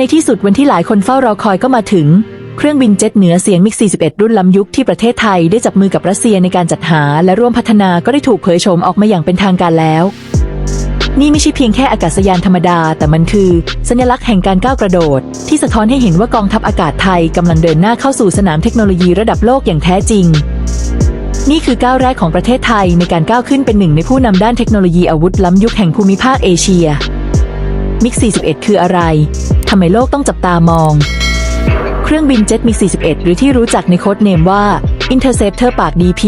ในที่สุดวันที่หลายคนเฝ้ารอคอยก็มาถึง เครื่องบินเจ็ตเหนือเสียงมิก 41 รุ่นล้ำยุคที่ประเทศไทยได้จับมือกับรัสเซียในการจัดหาและร่วมพัฒนาก็ได้ถูกเผยโฉมออกมาอย่างเป็นทางการแล้ว นี่ไม่ใช่เพียงแค่อากาศยานธรรมดา แต่มันคือ สัญลักษณ์แห่งการก้าวกระโดด ที่สะท้อนให้เห็นว่ากองทัพอากาศไทยกำลังเดินหน้าเข้าสู่สนามเทคโนโลยีระดับโลกอย่างแท้จริงนี่คือก้าวแรกของประเทศไทยในการก้าวขึ้นเป็นหนึ่งในผู้นำด้านเทคโนโลยีอาวุธล้ำยุคแห่งภูมิภาคเอเชีย มิก 41 คืออะไร ทำไมโลกต้องจับตามอง เครื่องบินเจ็ตมิก41 หรือที่รู้จักในโค้ดเนมว่า Interceptor ปาก DP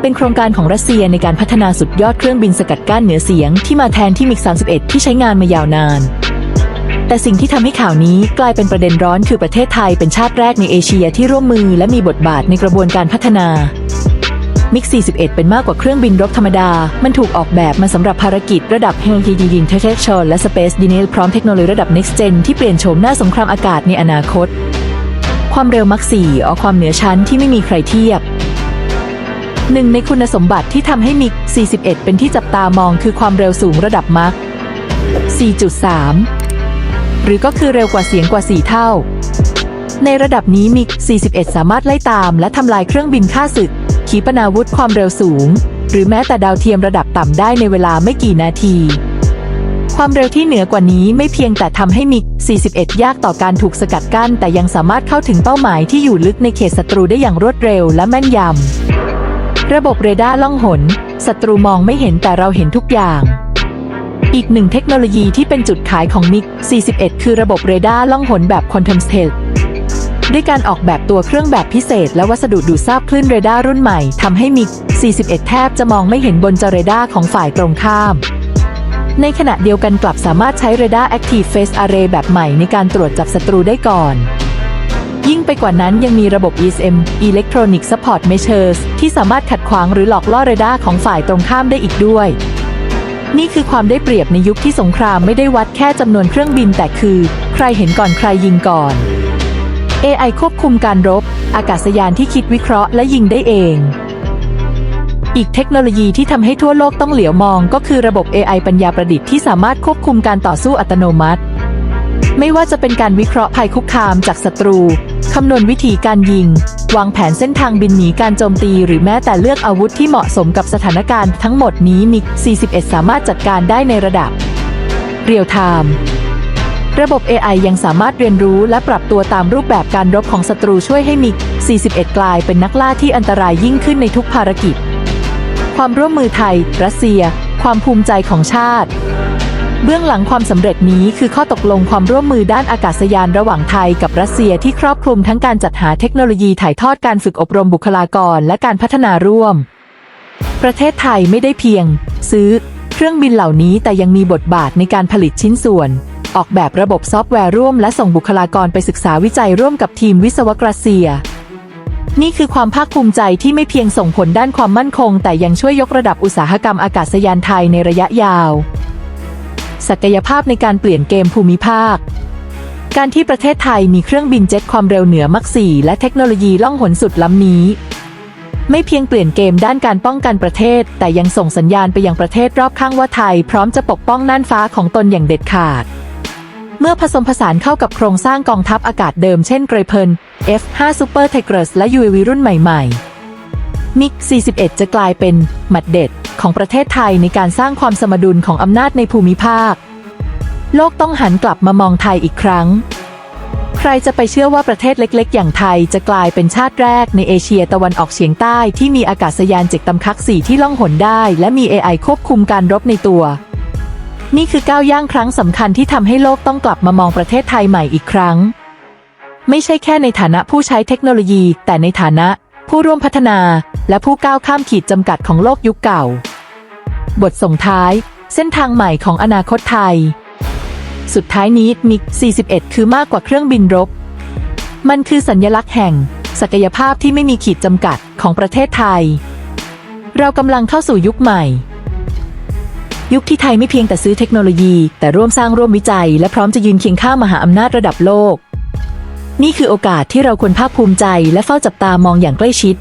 เป็นโครงการของรัสเซียในการพัฒนาสุดยอดเครื่องบินสกัดกั้นเหนือเสียงที่มาแทนที่มิก 31 ที่ใช้งานมายาวนาน แต่สิ่งที่ทำให้ข่าวนี้กลายเป็นประเด็นร้อนคือประเทศไทยเป็นชาติแรกในเอเชียที่ร่วมมือและมีบทบาทในกระบวนการพัฒนา มิก 41 เป็นมากกว่าเครื่องบินรบธรรมดา มันถูกออกแบบมาสำหรับภารกิจระดับ h e l i d i n t e r s e c t i o n และ Space d e n i l พร้อมเทคโนโลยีระดับ Next Gen ที่เปลี่ยนโฉมหน้าสงครามอากาศในอนาคต ความเร็วมัก4ออความเหนือชั้นที่ไม่มีใครเทียบหนึ่งในคุณสมบัติที่ทำให้มิก 41 เป็นที่จับตามองคือความเร็วสูงระดับมัก 4.3 หรือก็คือเร็วกว่าเสียงกว่า 4 เท่า ในระดับนี้มิก 41 สามารถไล่ตามและทำลายเครื่องบินฆ่าศึก ขีปนาวุธความเร็วสูง หรือแม้แต่ดาวเทียมระดับต่ำได้ในเวลาไม่กี่นาที ความเร็วที่เหนือกว่านี้ไม่เพียงแต่ทำให้มิก 41 ยากต่อการถูกสกัดกั้น แต่ยังสามารถเข้าถึงเป้าหมายที่อยู่ลึกในเขตศัตรูได้อย่างรวดเร็วและแม่นยำ ระบบเรดาร์ล่องหนศัตรูมองไม่เห็นแต่เราเห็นทุกอย่างอีกหนึ่งเทคโนโลยีที่เป็นจุดขายของมิก 41 คือระบบเรดาร์ล่องหนแบบ Quantum Stealth ด้วยการออกแบบตัวเครื่องแบบพิเศษ และวัสดุดูดซาบคลื่นเรดาร์รุ่นใหม่ทำให้มิก 41 แทบจะมองไม่เห็นบนจอเรดาร์ของฝ่ายตรงข้าม ในขณะเดียวกันกลับสามารถใช้เรดาร์ Active Phase Array แบบใหม่ในการตรวจจับศัตรูได้ก่อนยิ่งไปกว่านั้นยังมีระบบ ESM Electronic Support Measures ที่สามารถขัดขวางหรือหลอกล่อเรดาร์ของฝ่ายตรงข้ามได้อีกด้วย นี่คือความได้เปรียบในยุคที่สงครามไม่ได้วัดแค่จำนวนเครื่องบินแต่คือ ใครเห็นก่อนใครยิงก่อน AI ควบคุมการรบ อากาศยานที่คิดวิเคราะห์และยิงได้เอง อีกเทคโนโลยีที่ทำให้ทั่วโลกต้องเหลียวมองก็คือระบบ AI ปัญญาประดิษฐ์ที่สามารถควบคุมการต่อสู้อัตโนมัติ ไม่ว่าจะเป็นการวิเคราะห์ภัยคุกคามจากศัตรูคำนวณวิธีการยิง วางแผนเส้นทางบินหนีการโจมตี หรือแม้แต่เลือกอาวุธที่เหมาะสมกับสถานการณ์ทั้งหมดนี้มิก41 สามารถจัดการได้ในระดับเรียลไทม์ ระบบ AI ยังสามารถเรียนรู้และปรับตัวตามรูปแบบการรบของศัตรูช่วยให้มิก 41 กลายเป็นนักล่าที่อันตรายยิ่งขึ้นในทุกภารกิจ ความร่วมมือไทย รัสเซีย ความภูมิใจของชาติ เบื้องหลังความสำเร็จนี้คือข้อตกลงความร่วมมือด้านอากาศยานระหว่างไทยกับรัสเซียที่ครอบคลุมทั้งการจัดหาเทคโนโลยีถ่ายทอดการฝึกอบรมบุคลากรและการพัฒนาร่วม ประเทศไทยไม่ได้เพียง ซื้อ เครื่องบินเหล่านี้แต่ยังมีบทบาทในการผลิตชิ้นส่วน ออกแบบระบบซอฟต์แวร์ร่วมและส่งบุคลากรไปศึกษาวิจัยร่วมกับทีมวิศวกรเซีย นี่คือความภาคภูมิใจที่ไม่เพียงส่งผลด้านความมั่นคง แต่ยังช่วยยกระดับอุตสาหกรรมอากาศยานไทยในระยะยาว ศักยภาพในการเปลี่ยนเกมภูมิภาค การที่ประเทศไทยมีเครื่องบินเจ็ตความเร็วเหนือมักสี่และเทคโนโลยีล่องหนสุดล้ำนี้ไม่เพียงเปลี่ยนเกมด้านการป้องกันประเทศ แต่ยังส่งสัญญาณไปยังประเทศรอบข้างว่าไทย พร้อมจะปกป้องน่านฟ้าของตนอย่างเด็ดขาด เมื่อผสมผสานเข้ากับโครงสร้างกองทัพอากาศเดิมเช่นเกรเพิล F5 Super Tigers และ UAV รุ่นใหม่ๆ มิก 41 จะกลายเป็น หมัดเด็ดของประเทศไทยในการสร้างความสมดุลของอำนาจในภูมิภาค โลกต้องหันกลับมามองไทยอีกครั้ง ใครจะไปเชื่อว่าประเทศเล็ก ๆ อย่างไทยจะกลายเป็นชาติแรกในเอเชียตะวันออกเฉียงใต้ที่มีอากาศยานเจ็กตำคักสี่ที่ล่องหนได้ และมี AI ควบคุมการรบในตัว นี่คือก้าวย่างครั้งสำคัญที่ทำให้โลกต้องกลับมามองประเทศไทยใหม่อีกครั้ง ไม่ใช่แค่ในฐานะผู้ใช้เทคโนโลยี แต่ในฐานะ ผู้ร่วมพัฒนา และผู้ก้าวข้ามขีดจำกัดของโลกยุคเก่า บทส่งท้าย เส้นทางใหม่ของอนาคตไทย สุดท้ายนี้มิก 41 คือมากกว่าเครื่องบินรบ มันคือสัญญลักษณ์แห่ง ศักยภาพที่ไม่มีขีดจำกัดของประเทศไทย เรากำลังเข้าสู่ยุคใหม่ ยุคที่ไทยไม่เพียงแต่ซื้อเทคโนโลยี แต่ร่วมสร้างร่วมวิจัย และพร้อมจะยืนเคียงข้างมหาอำนาจระดับโลก นี่คือโอกาสที่เราควรภาคภูมิใจ และเฝ้าจับตามองอย่างใกล้ชิด